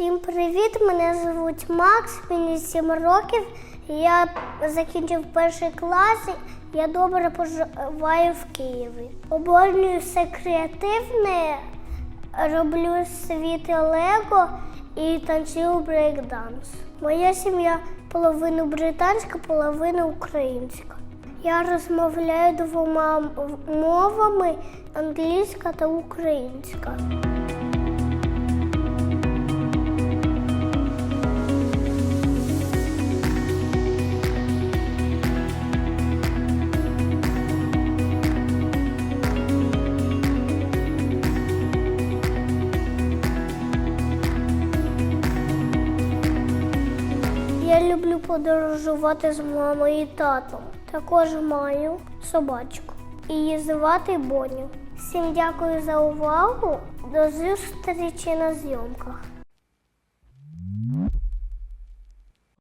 Всім привіт! Мене звуть Макс, мені 7 років. Я закінчив перший клас. Я добре поживаю в Києві. Обожнюю все креативне, роблю світи Лего і танцюю брейкданс. Моя сім'я половину британська, половину українська. Я розмовляю двома мовами англійська та українська. Я люблю подорожувати з мамою і татом. Також маю собачку. Її звати Боню. Всім дякую за увагу. До зустрічі на зйомках.